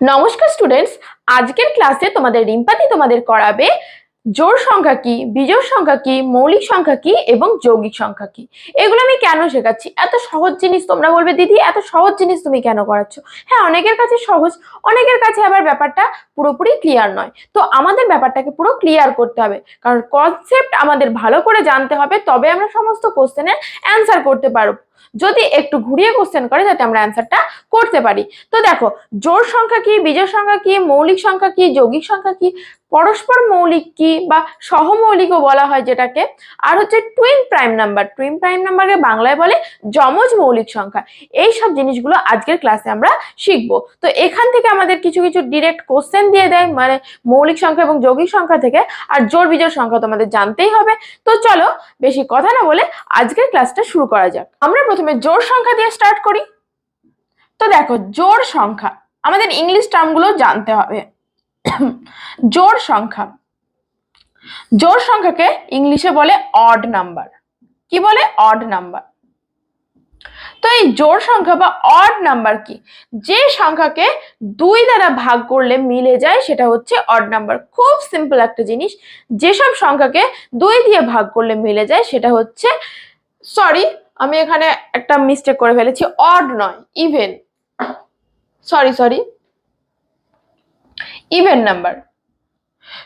নমস্কার স্টুডেন্টস আজকের ক্লাসে তোমাদের রিম্পাতি তোমাদের করাবে জোর সংখ্যা কি, বিজোড় সংখ্যা কি, মৌলিক সংখ্যা কি এবং যৌগিক সংখ্যা কি। এগুলো আমি কেন শেখাচ্ছি? এত সহজ জিনিস তোমরা বলবে, দিদি, এত সহজ জিনিস তুমি কেন করাচ্ছ? হ্যাঁ অনেকের কাছে সহজ, অনেকের কাছে আবার ব্যাপারটা পুরোপুরি ক্লিয়ার নয়। তো আমাদের ব্যাপারটাকে পুরো ক্লিয়ার করতে হবে। কারণ কনসেপ্ট আমাদের ভালো করে জানতে হবে, তবে আমরা সমস্ত কোশ্চেনের অ্যান্সার করতে পারব। যদি একটু ঘুরিয়ে কোশ্চেন করে, যাতে আমরা অ্যান্সারটা করতে পারি। তো দেখো, জোর সংখ্যা কি, বিজোড় সংখ্যা কি, মৌলিক সংখ্যা কি, যৌগিক সংখ্যা কি, পরস্পর মৌলিক কি বা সহমৌলিকও বলা হয় যেটাকে। আর হচ্ছে twin prime number twin prime নাম্বারকে বাংলায় বলে যমজ মৌলিক সংখ্যা। এই সব জিনিসগুলো আজকের ক্লাসে আমরা শিখব। তো এখান থেকে আমাদের কিছু কিছু ডিরেক্ট কোশ্চেন দিয়ে দেয় মানে মৌলিক সংখ্যা এবং যৌগিক সংখ্যা থেকে, আর জোর বিজোড় সংখ্যা তোমাদের জানতেই হবে। তো চলো, বেশি কথা না বলে আজকের ক্লাসটা শুরু করা যাক। আমরা প্রথমে জোড় সংখ্যা দিয়ে স্টার্ট করি। তো দেখো জোড় সংখ্যা, আমাদের ইংলিশ টার্মগুলো জানতে হবে। জোড় সংখ্যা জোড় সংখ্যাকে ইংলিশে বলে অড নাম্বার কি বলে? অড নাম্বার তো এই জোড় সংখ্যা বা অড নাম্বার কি? যে সংখ্যাকে দুই দ্বারা ভাগ করলে মিলে যায়, সেটা হচ্ছে অড নাম্বার খুব সিম্পল একটা জিনিস। যেসব সংখ্যাকে দুই দিয়ে ভাগ করলে মিলে যায়, সেটা হচ্ছে সরি আমি এখানে একটা মিস্টেক করে ফেলেছি। অড নয় even sorry sorry even number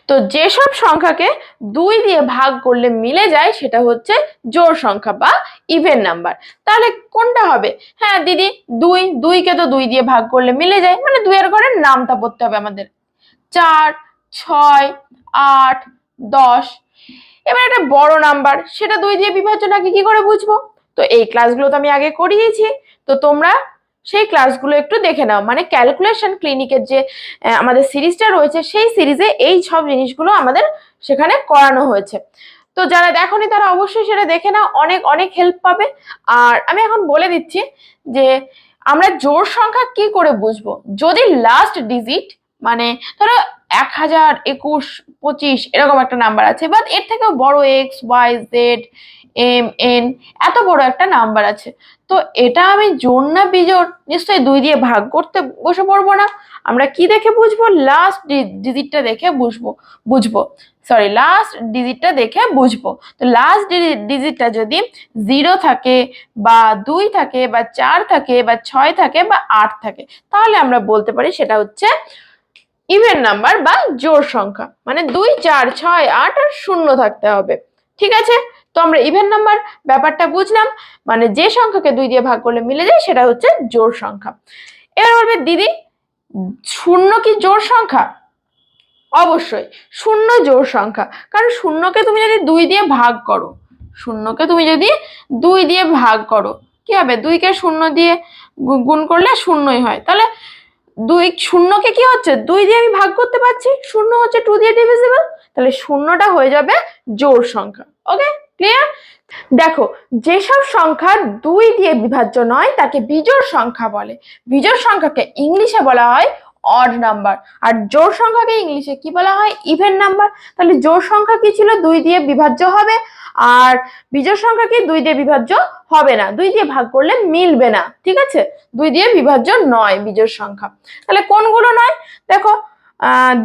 তো যেসব সংখ্যাকে দুই দিয়ে ভাগ করলে মিলে যায়, সেটা হচ্ছে জোর সংখ্যা বা ইভেন নাম্বার তাহলে কোনটা হবে? হ্যাঁ দিদি, দুই, দুইকে তো দুই দিয়ে ভাগ করলে মিলে যায়। মানে দুইয়ের ঘরে নামটা পড়তে হবে আমাদের। চার, ছয়, আট, দশ। এবার একটা বড় নাম্বার সেটা দুই দিয়ে বিভাজ্য নাকি কি করে বুঝব? তো এই ক্লাসগুলো তো আমি আগে করিয়েছি। তো তোমরা সেই ক্লাসগুলো একটু দেখে নাও। মানে ক্যালকুলেশন ক্লিনিকের যে আমাদের সিরিজটা রয়েছে, সেই সিরিজে এই সব জিনিসগুলো আমাদের সেখানে করানো হয়েছে। তো যারা দেখোনি তারা অবশ্যই সেটা দেখে নাও। অনেক অনেক হেল্প পাবে। আর আমি এখন বলে দিচ্ছি যে, আমরা জোর সংখ্যা কি করে বুঝব? যদি লাস্ট ডিজিট মানে ধরো এক হাজার একুশ, পঁচিশ, এরকম একটা নাম্বার আছে বাট এর থেকেও বড় X Y Z M, N, এত বড় একটা নাম্বার আছে। তো এটা আমি জোড় না বিজোড় নিশ্চয়ই দুই দিয়ে ভাগ করতে বসে পড়ব না। আমরা কি দেখে বুঝব? লাস্ট ডিজিটটা দেখে বুঝব বুঝব। সরি লাস্ট ডিজিটটা দেখে বুঝব। তো লাস্ট ডিজিটটা যদি জিরো থাকে বা দুই থাকে বা চার থাকে বা ছয় থাকে বা আট থাকে, তাহলে আমরা বলতে পারি সেটা হচ্ছে ইভেন নাম্বার বা জোর সংখ্যা। মানে দুই, চার, ছয়, আট আর শূন্য থাকতে হবে। ঠিক আছে? তো আমরা ইভেন নাম্বার ব্যাপারটা বুঝলাম মানে যে সংখ্যাকে দুই দিয়ে ভাগ করলে মিলে যায় সেটা হচ্ছে জোড় সংখ্যা। এবার বলবে, দিদি, শূন্য কি জোড় সংখ্যা? অবশ্যই, শূন্য জোড় সংখ্যা। কারণ শূন্যকে তুমি যদি দুই দিয়ে ভাগ করো, শূন্যকে তুমি যদি দুই দিয়ে ভাগ করো, কি হবে? দুইকে শূন্য দিয়ে গুণ করলে শূন্যই হয়। তাহলে দুই, শূন্যকে কি হচ্ছে? দুই দিয়ে আমি ভাগ করতে পারছি, শূন্য হচ্ছে টু দিয়ে ডিভিজিবল তাহলে শূন্যটা হয়ে যাবে জোড় সংখ্যা ওকে ক্লিয়ার দেখো, যেসব সংখ্যা দুই দিয়ে বিভাজ্য নয়, তাকে বিজোড় সংখ্যা বলে। বিজোড় সংখ্যাকে ইংলিশে বলা হয় অড নাম্বার আর জোড় সংখ্যাকে ইংলিশে কি বলা হয়? ইভেন নাম্বার তাহলে জোড় সংখ্যা কি ছিল? দুই দিয়ে বিভাজ্য হবে। আর বিজোড় সংখ্যা কি? দুই দিয়ে বিভাজ্য হবে না। দুই দিয়ে ভাগ করলে মিলবে না। ঠিক আছে? দুই দিয়ে বিভাজ্য নয় বিজোড় সংখ্যা। তাহলে কোনগুলো নয়? দেখো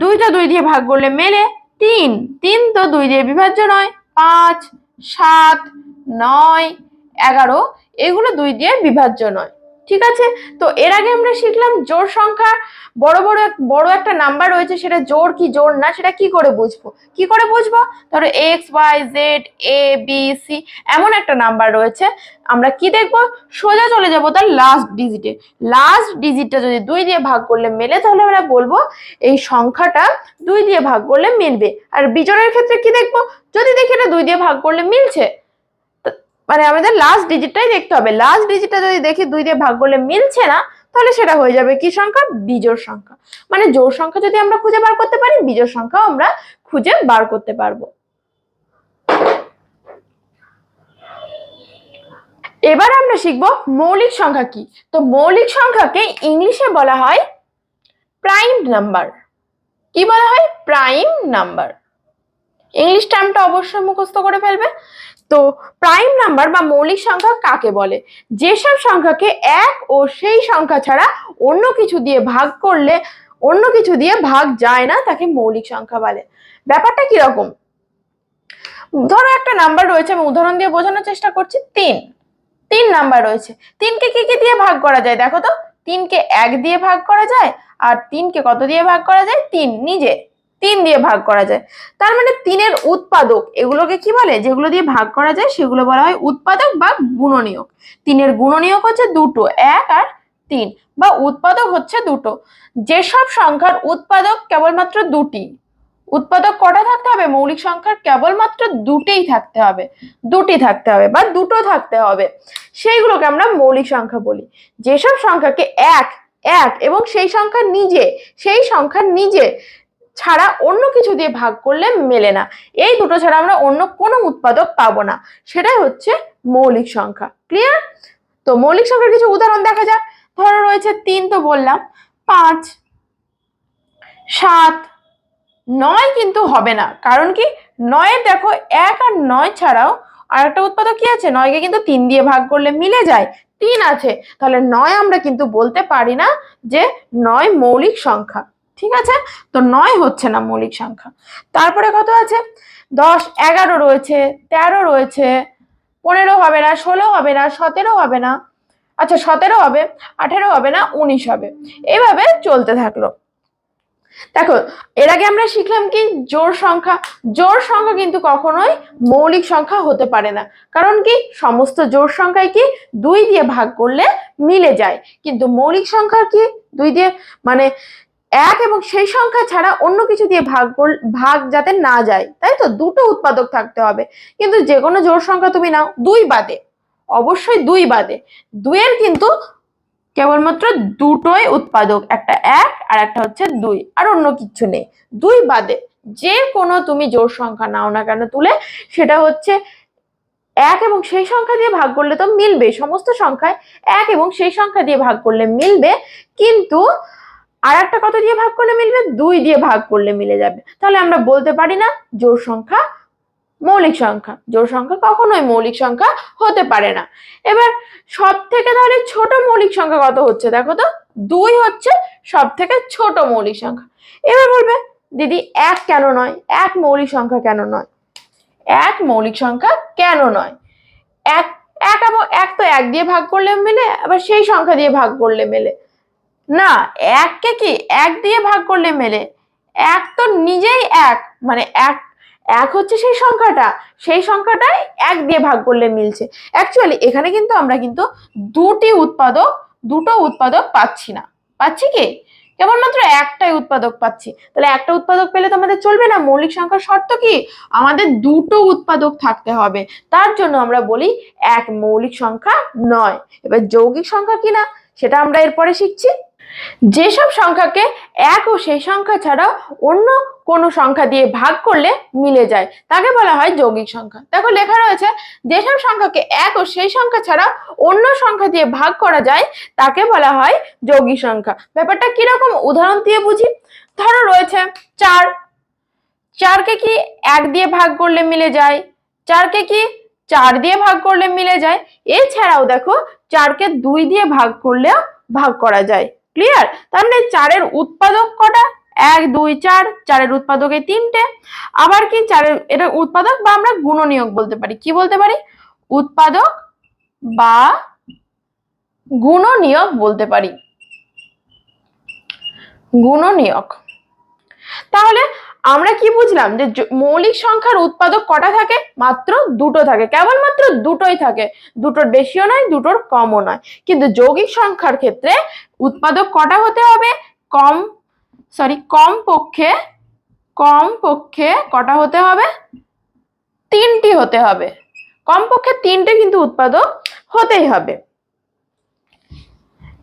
দুইটা দুই দিয়ে ভাগ করলে মেলে। তিন। তিন তো দুই দিয়ে বিভাজ্য নয়। পাঁচ। সাত নয় এগারো এগুলো দুই দিয়ে বিভাজ্য নয়। ঠিক আছে? তো এর আগে আমরা শিখলাম জোড় সংখ্যা বড় বড় বড় একটা নাম্বার রয়েছে, সেটা জোড় কি জোড় না, সেটা কি করে বুঝব? কি করে বুঝব? ধরো X Y Z A B C এমন একটা নাম্বার রয়েছে। আমরা কি দেখব? সোজা চলে যাব তার লাস্ট ডিজিটে লাস্ট ডিজিটটা যদি দুই দিয়ে ভাগ করলে মেলে, তাহলে আমরা বলব এই সংখ্যাটা দুই দিয়ে ভাগ করলে মিলবে। আর বিজোড়ের ক্ষেত্রে কি দেখব? যদি দেখি এটা দুই দিয়ে ভাগ করলে মিলছে মানে আমাদের লাস্ট ডিজিটটাই দেখতে হবে। লাস্ট ডিজিটটা যদি দেখি দুই দিয়ে ভাগ করলে মিলছে না, তাহলে সেটা হয়ে যাবে কি সংখ্যা? বিজোড় সংখ্যা। মানে জোড় সংখ্যা যদি আমরা খুঁজে বার করতে পারি, বিজোড় সংখ্যাও আমরা খুঁজে বার করতে পারব। এবার আমরা শিখব মৌলিক সংখ্যা কি। তো মৌলিক সংখ্যাকে ইংলিশে বলা হয় প্রাইম নাম্বার কি বলা হয়? প্রাইম নাম্বার ইংলিশ টার্মটা অবশ্যই মুখস্থ করে ফেলবে। তো প্রাইম নাম্বার বা মৌলিক সংখ্যা কাকে বলে? যেসব সংখ্যাকে এক ও সেই সংখ্যা ছাড়া অন্য কিছু দিয়ে ভাগ করলে, অন্য কিছু দিয়ে ভাগ যায় না, তাকে মৌলিক সংখ্যা বলে। ব্যাপারটা কীরকম ধরো একটা নাম্বার রয়েছে, আমি উদাহরণ দিয়ে বোঝানোর চেষ্টা করছি, তিন। তিন নাম্বার রয়েছে। তিনকে কি কি দিয়ে ভাগ করা যায়? দেখো তো, তিনকে এক দিয়ে ভাগ করা যায়, আর তিনকে কত দিয়ে ভাগ করা যায়? তিন, নিজে। তিন দিয়ে ভাগ করা যায়। তার মানে তিনের উৎপাদক, এগুলোকে কি বলে? যেগুলো দিয়ে ভাগ করা যায়, সেগুলো বলা হয় উৎপাদক বা গুণনীয়ক। তিনের গুণনীয়ক হচ্ছে দুটো, এক আর তিন, বা উৎপাদক হচ্ছে দুটো। যেসব সংখ্যার উৎপাদক কেবলমাত্র দুটি, উৎপাদক কটা থাকতে হবে? মৌলিক সংখ্যার কেবলমাত্র দুটেই থাকতে হবে। দুটি থাকতে হবে বা দুটো থাকতে হবে। সেইগুলোকে আমরা মৌলিক সংখ্যা বলি। যেসব সংখ্যাকে এক এক এবং সেই সংখ্যা নিজে, সেই সংখ্যা নিজে ছাড়া অন্য কিছু দিয়ে ভাগ করলে মেলে না। এই দুটো ছাড়া আমরা অন্য কোনো উৎপাদক পাবো না। সেটাই হচ্ছে মৌলিক সংখ্যা। ক্লিয়ার তো মৌলিক সংখ্যার কিছু উদাহরণ দেখা যাক। ধরো রয়েছে তিন তো বললাম। পাঁচ, সাত, নয় কিন্তু হবে না। কারণ কি? নয়ের দেখো এক আর নয় ছাড়াও আর একটা উৎপাদক কি আছে? নয়কে কিন্তু তিন দিয়ে ভাগ করলে মিলে যায়। তিন আছে। তাহলে নয় আমরা কিন্তু বলতে পারি না যে নয় মৌলিক সংখ্যা। ঠিক আছে? তো নয় হচ্ছে না মৌলিক সংখ্যা। তারপরে কত আছে? দশ, এগারো রয়েছে, তেরো রয়েছে, পনেরো হবে না, ষোলো হবে না, সতেরো হবে না আচ্ছা সতেরো হবে, আঠেরো হবে না, উনিশ হবে। এইভাবে চলতে থাকল। দেখো, এর আগে আমরা শিখলাম কি? জোর সংখ্যা। জোর সংখ্যা কিন্তু কখনোই মৌলিক সংখ্যা হতে পারে না। কারণ কি? সমস্ত জোড় সংখ্যায় কি? দুই দিয়ে ভাগ করলে মিলে যায়। কিন্তু মৌলিক সংখ্যা কি? দুই দিয়ে মানে এক এবং সেই সংখ্যা ছাড়া অন্য কিছু দিয়ে ভাগ ভাগ যাতে না যায়, তাই তো? দুটো উৎপাদক থাকতে হবে। কিন্তু যে কোনো জোড় সংখ্যা তুমি নাও, দুই বাদে। অবশ্যই দুই বাদে। দুইয়ের কিন্তু কেবলমাত্র দুটোই উৎপাদক, একটা এক আর একটা হচ্ছে দুই, আর অন্য কিছু নেই। দুই বাদে। যে কোনো তুমি জোড় সংখ্যা নাও না কেন তুলে, সেটা হচ্ছে এক এবং সেই সংখ্যা দিয়ে ভাগ করলে তো মিলবে। সমস্ত সংখ্যায় এক এবং সেই সংখ্যা দিয়ে ভাগ করলে মিলবে। কিন্তু আর একটা কত দিয়ে ভাগ করলে মিলবে? দুই দিয়ে ভাগ করলে মিলে যাবে। তাহলে আমরা বলতে পারি না জোড় সংখ্যা, মৌলিক সংখ্যা। জোড় সংখ্যা কখনোই মৌলিক সংখ্যা হতে পারে না। এবার সব থেকে তাহলে ছোট মৌলিক সংখ্যা কত হচ্ছে দেখো তো? দুই হচ্ছে সব থেকে ছোট মৌলিক সংখ্যা। এবার বলবে, দিদি, এক কেন নয়? এক মৌলিক সংখ্যা কেন নয়? এক মৌলিক সংখ্যা কেন নয়? এক এক এক তো এক দিয়ে ভাগ করলে মেলে, আবার সেই সংখ্যা দিয়ে ভাগ করলে মেলে। না, এককে কি? এক দিয়ে ভাগ করলে মেলে। এক তো নিজেই এক। মানে এক এক হচ্ছে সেই সংখ্যাটা। সেই সংখ্যাটাই এক দিয়ে ভাগ করলে মিলছে। অ্যাকচুয়ালি এখানে কিন্তু আমরা কিন্তু দুটি উৎপাদক, দুটো উৎপাদক পাচ্ছি না। পাচ্ছি কি? কেবলমাত্র একটাই উৎপাদক পাচ্ছি। তাহলে একটা উৎপাদক পেলে তো আমাদের চলবে না। মৌলিক সংখ্যার শর্ত কি? আমাদের দুটো উৎপাদক থাকতে হবে। তার জন্য আমরা বলি এক মৌলিক সংখ্যা নয়। এবার যৌগিক সংখ্যা কি না? সেটা আমরা এরপরে শিখছি। যেসব সংখ্যাকে এক ও সেই সংখ্যা ছাড়াও অন্য কোনো সংখ্যা দিয়ে ভাগ করলে মিলে যায়, তাকে বলা হয় যৌগিক সংখ্যা। দেখো লেখা রয়েছে, যেসব সংখ্যাকে এক ও সেই সংখ্যা ছাড়া অন্য সংখ্যা দিয়ে ভাগ করা যায়, তাকে বলা হয় যৌগিক সংখ্যা। ব্যাপারটা কীরকম? উদাহরণ দিয়ে বুঝি। ধরো রয়েছে চার। চারকে কি এক দিয়ে ভাগ করলে মিলে যায়? চারকে কি চার দিয়ে ভাগ করলে মিলে যায়? এছাড়াও দেখো, চারকে দুই দিয়ে ভাগ করলেও ভাগ করা যায়। ক্লিয়ার তার মানে চারের উৎপাদক কটা? এক, দুই, চার, চারের উৎপাদক তিনটে। আবার কি চারের, এটা উৎপাদক বা আমরা গুণনীয়ক বলতে পারি? কি বলতে পারি? উৎপাদক বা গুণনীয়ক বলতে পারি। গুণনীয়ক তাহলে আমরা কি বুঝলাম যে মৌলিক সংখ্যার উৎপাদক কটা থাকে? মাত্র দুটো থাকে। কেবলমাত্র দুটোই থাকে। দুটোর বেশিও নয়, দুটোর কমও নয়। কিন্তু যৌগিক সংখ্যার ক্ষেত্রে উৎপাদক কটা হতে হবে? কম সরি কম পক্ষে কম পক্ষে কটা হতে হবে? তিনটি হতে হবে। কমপক্ষে তিনটে কিন্তু উৎপাদক হতেই হবে।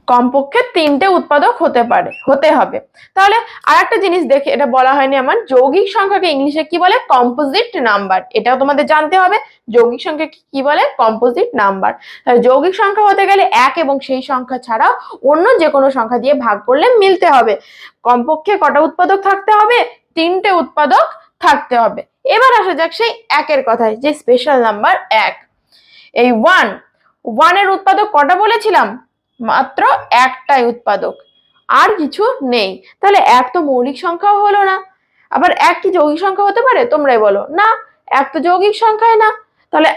কমপক্ষে তিনটে উৎপাদক হতে পারে, হতে হবে। তাহলে আর একটা জিনিস দেখে, এটা বলা হয়নি আমার, যৌগিক সংখ্যাকে ইংলিশে কি বলে? কম্পোজিট নাম্বার এটাও তোমাদের জানতে হবে, যৌগিক সংখ্যা কি বলে? কম্পোজিট নাম্বার যৌগিক সংখ্যা হতে গেলে এক এবং সেই সংখ্যা ছাড়াও অন্য যে কোনো সংখ্যা দিয়ে ভাগ করলে মিলতে হবে। কমপক্ষে কটা উৎপাদক থাকতে হবে? তিনটে উৎপাদক থাকতে হবে। এবার আসা যাক সেই একের কথায়, যে স্পেশাল নাম্বার এক। এই ওয়ান ওয়ানের উৎপাদক কটা বলেছিলাম? মাত্র একটাই উৎপাদক। আর কিছু নেই। তাহলে এক তো মৌলিক সংখ্যাও হলো না। আবার এক কি যৌগিক সংখ্যা হতে পারে? তোমরাই বলো। না, এক তো যৌগিক সংখ্যায় না। তাহলে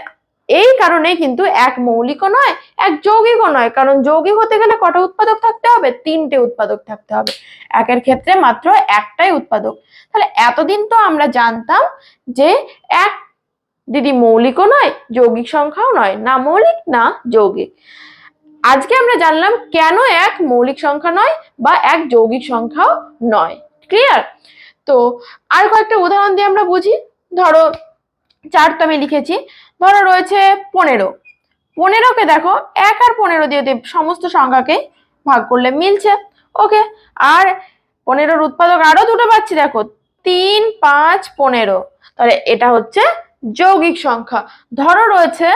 এই কারণে কিন্তু এক মৌলিকও নয়, এক যৌগিকও নয়। কারণ যৌগিক হতে গেলে কটা উৎপাদক থাকতে হবে? তিনটে উৎপাদক থাকতে হবে। একের ক্ষেত্রে মাত্র একটাই উৎপাদক। তাহলে এতদিন তো আমরা জানতাম যে এক দিদি মৌলিকও নয়, যৌগিক সংখ্যাও নয়। না মৌলিক, না যৌগিক। আজকে আমরা জানলাম কেন এক মৌলিক সংখ্যা নয় বা এক যৌগিক সংখ্যাও নয়। ক্লিয়ার তো আর কয়েকটা উদাহরণ দিয়ে আমরা বুঝি। ধরো চার তো আমি লিখেছি। ধরো রয়েছে পনেরো। পনেরোকে দেখো, এক আর পনেরো দিয়ে সমস্ত সংখ্যাকে ভাগ করলে মিলছে। ওকে আর পনেরোর উৎপাদক আরও দুটো পাচ্ছি, দেখো। তিন, পাঁচ, পনেরো। তাহলে এটা হচ্ছে যৌগিক সংখ্যা। ধরো রয়েছে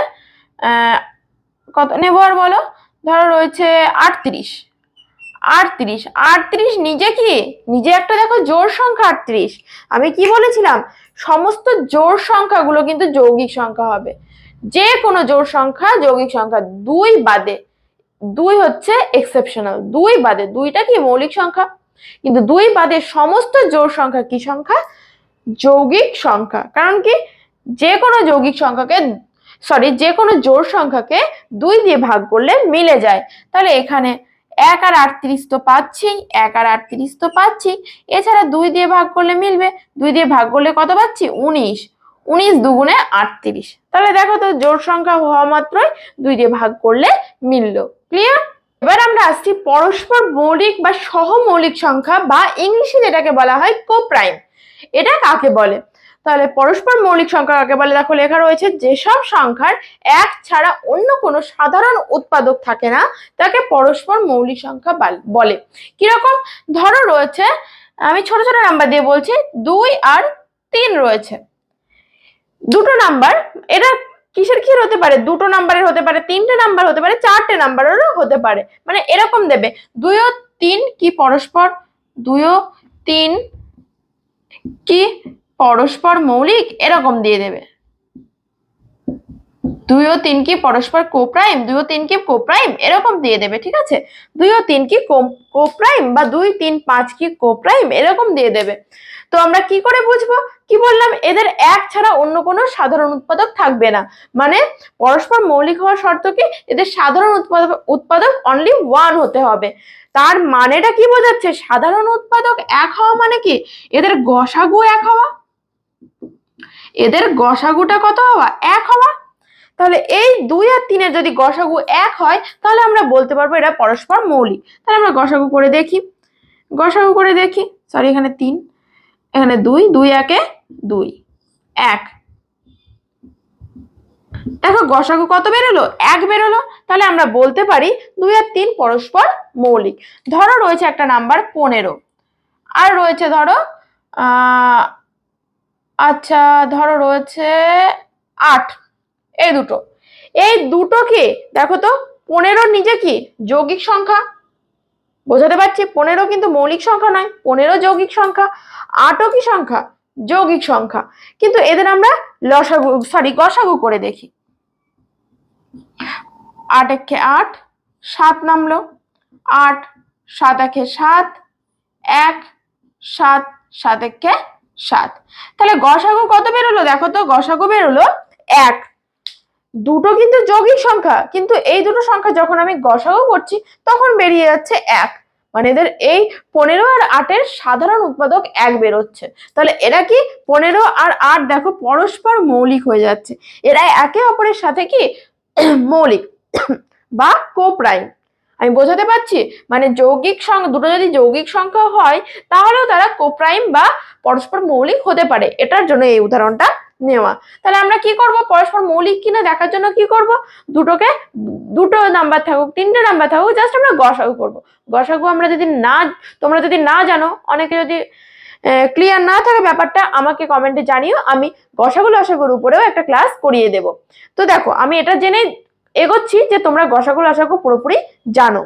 কত? নেব আর বলো। ধরো রয়েছে আটত্রিশ। আটত্রিশ আটত্রিশ নিজে কি? নিজে একটা দেখো জোর সংখ্যা আটত্রিশ। আমি কি বলেছিলাম? সমস্ত জোড় সংখ্যাগুলো কিন্তু যৌগিক সংখ্যা হবে। যে কোনো জোর সংখ্যা যৌগিক সংখ্যা। দুই বাদে, দুই হচ্ছে এক্সেপশনাল দুই বাদে, দুইটা কি মৌলিক সংখ্যা? কিন্তু দুই বাদে সমস্ত জোর সংখ্যা কি সংখ্যা? যৌগিক সংখ্যা। কারণ কি? যে কোনো যৌগিক সংখ্যাকে সরি যে কোনো জোড় সংখ্যাকে দুই দিয়ে ভাগ করলে মিলে যায়। তাহলে এখানে এক আর আটত্রিশ তো পাচ্ছি এক আর আটত্রিশ তো পাচ্ছি এছাড়া দুই দিয়ে ভাগ করলে মিলবে, দুই দিয়ে ভাগ করলে কত পাচ্ছি? উনিশ। উনিশ দুগুণে আটত্রিশ। তাহলে দেখো তো জোড় সংখ্যা হওয়া মাত্রই দুই দিয়ে ভাগ করলে মিললো। ক্লিয়ার এবার আমরা আসছি পরস্পর মৌলিক বা সহমৌলিক সংখ্যা বা ইংলিশে যেটাকে বলা হয় কোপ্রাইম। এটা কাকে বলে? তাহলে পরস্পর মৌলিক সংখ্যা কাকে বলে দেখো লেখা রয়েছে, যেসব সংখ্যার এক ছাড়া অন্য কোনো সাধারণ উৎপাদক থাকে না, তাকে পরস্পর মৌলিক সংখ্যা বলে কীরকম? ধরো রয়েছে, আমি ছোট ছোট নাম্বার দিয়ে বলছি, দুই আর তিন রয়েছে। দুটো নাম্বার এটা কিসের কি হতে পারে? দুটো নাম্বারের হতে পারে, তিনটে নাম্বার হতে পারে, চারটে নাম্বারেরও হতে পারে। মানে এরকম দেবে দুই ও তিন কি পরস্পর? দুই ও তিন কি পরস্পর মৌলিক এরকম দিয়ে দেবে। দুই ও তিন কি পরস্পর কোপ্রাইম? দুই ও তিন কি কোপ্রাইম? এরকম দিয়ে দেবে, ঠিক আছে? দুই ও তিন কি কোপ্রাইম বা দুই, তিন, পাঁচ কি কোপ্রাইম? এরকম দিয়ে দেবে। তো আমরা কি করে বুঝব? কি বললাম? এদের এক ছাড়া অন্য কোনো সাধারণ উৎপাদক থাকবে না। মানে পরস্পর মৌলিক হওয়ার শর্ত কি? এদের সাধারণ উৎপাদক উৎপাদক অনলি ওয়ান হতে হবে। তার মানেটা কি বোঝাচ্ছে? সাধারণ উৎপাদক এক হওয়া মানে কি? এদের গসাগু এক হওয়া। এদের গসাগুটা কত হওয়া? এক হওয়া? তাহলে এই দুই আর তিনের যদি গসাগু এক হয়, তাহলে আমরা বলতে পারব এটা পরস্পর মৌলিক। তাহলে আমরা গসাগু করে দেখি। গসাগু করে দেখি। সরি এখানে তিন, এখানে দুই দুই একে দুই, এক। দেখো, গসাগু কত বেরোলো? এক বেরোলো। তাহলে আমরা বলতে পারি দুই আর তিন পরস্পর মৌলিক। ধরো রয়েছে একটা নাম্বার পনেরো। আর রয়েছে ধরো আচ্ছা ধরো রয়েছে আট। এই দুটো। এই দুটো কি? দেখো তো, পনেরোর নিজে কি? যৌগিক সংখ্যা। বোঝাতে পারছি? পনেরো কিন্তু মৌলিক সংখ্যা নয়। পনেরো যৌগিক সংখ্যা, আটও কি সংখ্যা? যৌগিক সংখ্যা। কিন্তু এদের আমরা লসাগু সরি গসাগু করে দেখি। আট একে আট, সাত নামলো। আট, সাত একে সাত, এক, সাত সাত একে সাত। তাহলে গসাগু কত বেরোলো? দেখো তো, গসাগু বেরোলো এক। দুটো কিন্তু যৌগিক সংখ্যা, কিন্তু এই দুটো সংখ্যা যখন আমি গসাগু করছি, তখন বেরিয়ে যাচ্ছে এক। মানে এদের এই পনেরো আর আটের সাধারণ উৎপাদক এক বেরোচ্ছে। তাহলে এরা কি? পনেরো আর আট, দেখো, পরস্পর মৌলিক হয়ে যাচ্ছে। এরা একে অপরের সাথে কি? মৌলিক বা কোপ্রাইম। আমি বোঝাতে পারছি? মানে যৌগিক সংখ্যা, দুটো যদি যৌগিক সংখ্যা হয়, তাহলেও তারা কোপ্রাইম বা পরস্পর মৌলিক হতে পারে। এটার জন্য এই উদাহরণটা নেওয়া। তাহলে আমরা কি করব? পরস্পর মৌলিক কিনা দেখার জন্য কি করব? দুটোকে, দুটো নাম্বার থাকুক, তিনটে নাম্বার থাকুক জাস্ট আমরা গসাগু করব। গসাগু আমরা যদি না, তোমরা যদি না জানো, অনেকে যদি ক্লিয়ার না থাকে ব্যাপারটা, আমাকে কমেন্টে জানিও, আমি গসাগু লসাগুর উপরেও একটা ক্লাস করিয়ে দেব। তো দেখো, আমি এটা জেনে এগোচ্ছি যে তোমরা গসাগু লসাগু পুরোপুরি জানো।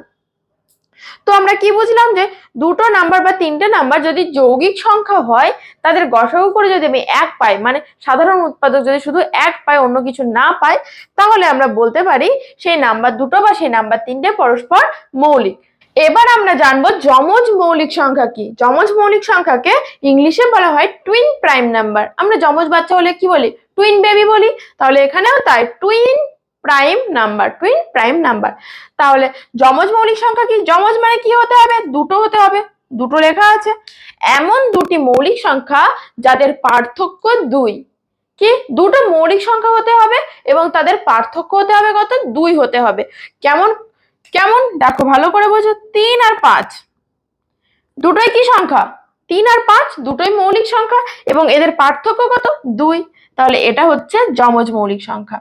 তো আমরা কি বুঝলাম যে দুটো নাম্বার বা তিনটে নাম্বার যদি যৌগিক সংখ্যা হয়, তাদের গসাগু করে যদি আমি এক পাই মানে সাধারণ উৎপাদক যদি শুধু এক পায়, অন্য কিছু না পায়, তাহলে আমরা বলতে পারি সেই নাম্বার দুটো বা সেই নাম্বার তিনটে পরস্পর মৌলিক। এবার আমরা জানব যমজ মৌলিক সংখ্যা কি? যমজ মৌলিক সংখ্যাকে ইংলিশে বলা হয় টুইন প্রাইম নাম্বার আমরা যমজ বাচ্চা হলে কি বলি? টুইন বেবি বলি। তাহলে এখানেও তাই twin prime number twin prime number তাহলে যমজ মৌলিক সংখ্যা কি? যমজ মানে কি হতে হবে? দুটো হতে হবে। দুটো লেখা আছে। এমন দুটি মৌলিক সংখ্যা যাদের পার্থক্য দুই। কি? দুটো মৌলিক সংখ্যা হতে হবে এবং তাদের পার্থক্য হতে হবে কত? দুই হতে হবে। কেমন? কেমন? দেখো, ভালো করে বোঝো। তিন আর পাঁচ। দুটোই কি সংখ্যা? তিন আর পাঁচ, দুটোই মৌলিক সংখ্যা এবং এদের পার্থক্য কত? দুই। তাহলে এটা হচ্ছে যমজ মৌলিক সংখ্যা।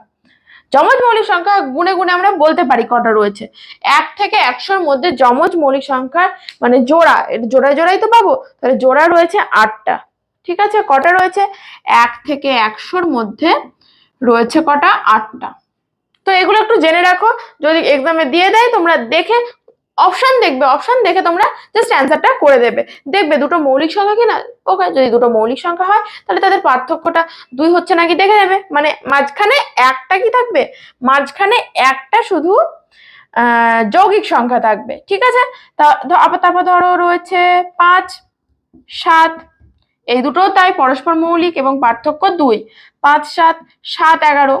যমজ মৌলিক সংখ্যা গুনে গুনে আমরা বলতে পারি কটা রয়েছে। এক থেকে একশোর মধ্যে যমজ মৌলিক সংখ্যার মানে জোড়া জোড়ায় জোড়াই তো পাবো, তাহলে জোড়া রয়েছে আটটা। ঠিক আছে? কটা রয়েছে? এক থেকে একশোর মধ্যে রয়েছে কটা? আটটা। তো এগুলো একটু জেনে রাখো, যদি এক্সামে দিয়ে দেয়, তোমরা দেখে অপশন দেখবে অপশন দেখে তোমরা জাস্ট অ্যান্সারটা করে দেবে। দেখবে দুটো মৌলিক সংখ্যা কিনা ওকে, যদি দুটো মৌলিক সংখ্যা হয়, তাহলে তাদের পার্থক্যটা দুই হচ্ছে নাকি দেখে নেবে। মানে মাঝখানে একটা কি থাকবে? মাঝখানে একটা শুধু যৌগিক সংখ্যা থাকবে, ঠিক আছে? আবার তারপর ধরো রয়েছে পাঁচ, সাত, এই দুটো তাই পরস্পর মৌলিক এবং পার্থক্য দুই। পাঁচ, সাত সাত, এগারো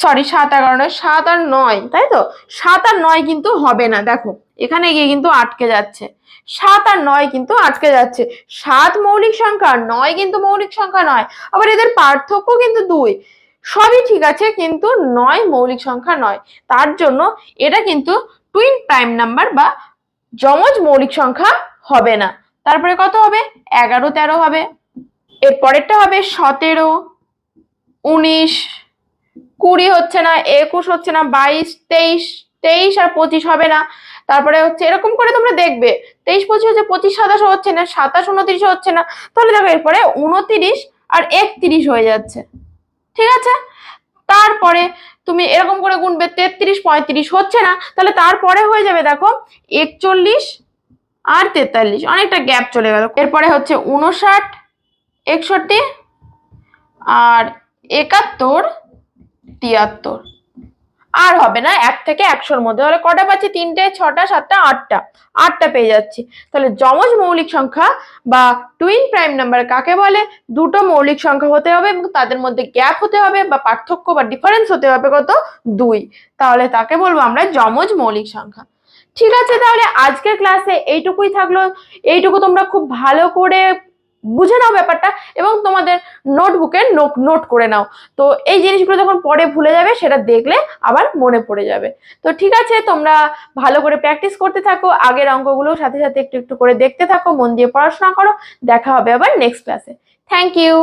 সরি সাত এগারো নয়, সাত আর নয়, তাই তো? সাত আর নয় কিন্তু হবে না, দেখো। এখানে গিয়ে কিন্তু আটকে যাচ্ছে। সাত আর নয় কিন্তু আটকে যাচ্ছে। সাত মৌলিক সংখ্যা, নয় কিন্তু মৌলিক সংখ্যা নয়। আবার এদের পার্থক্য কিন্তু দুই। সবই ঠিক আছে, কিন্তু নয় মৌলিক সংখ্যা নয়। তার জন্য এটা কিন্তু টুইন প্রাইম নাম্বার বা যমজ মৌলিক সংখ্যা হবে না। তারপরে কত হবে? এগারো তেরো হবে। এর পরেরটা হবে সতেরো, উনিশ কুড়ি হচ্ছে না, একুশ হচ্ছে না, বাইশ, তেইশ তেইশ আর পঁচিশ হবে না। তারপরে হচ্ছে এরকম করে তোমরা দেখবে, তেইশ, পঁচিশ হচ্ছে পঁচিশ, সাতাশ হচ্ছে না, সাতাশ, উনত্রিশ হচ্ছে না। তাহলে দেখো এরপরে উনত্রিশ আর একত্রিশ হয়ে যাচ্ছে। ঠিক আছে? তারপরে তুমি এরকম করে গুনবে, তেত্রিশ, পঁয়ত্রিশ হচ্ছে না, তাহলে তারপরে হয়ে যাবে দেখো একচল্লিশ আর তেতাল্লিশ। অনেকটা গ্যাপ চলে গেল। এরপরে হচ্ছে উনষাট, একষট্টি আর একাত্তর তিয়াত্তর। আর হবে না, এক থেকে একশোর মধ্যে। তাহলে কটা পাচ্ছি? তিনটে, ছটা, সাতটা, আটটা। আটটা পেয়ে যাচ্ছি। তাহলে যমজ মৌলিক সংখ্যা বা টুইন প্রাইম নাম্বার কাকে বলে? দুটো মৌলিক সংখ্যা হতে হবে এবং তাদের মধ্যে গ্যাপ হতে হবে বা পার্থক্য বা ডিফারেন্স হতে হবে কত? দুই। তাহলে তাকে বলব আমরা যমজ মৌলিক সংখ্যা। ঠিক আছে, তাহলে আজকের ক্লাসে এইটুকুই থাকল। এইটুকু তোমরা খুব ভালো করে বুঝে নাও ব্যাপারটা এবং তোমাদের নোটবুকে নোট করে নাও। তো এই জিনিসগুলো যখন পরে ভুলে যাবে, সেটা দেখলে আবার মনে পড়ে যাবে। তো ঠিক আছে, তোমরা ভালো করে প্র্যাকটিস করতে থাকো, আগের অঙ্কগুলো সাথে সাথে একটু একটু করে দেখতে থাকো, মন দিয়ে পড়াশোনা করো। দেখা হবে আবার নেক্সট ক্লাসে থ্যাংক ইউ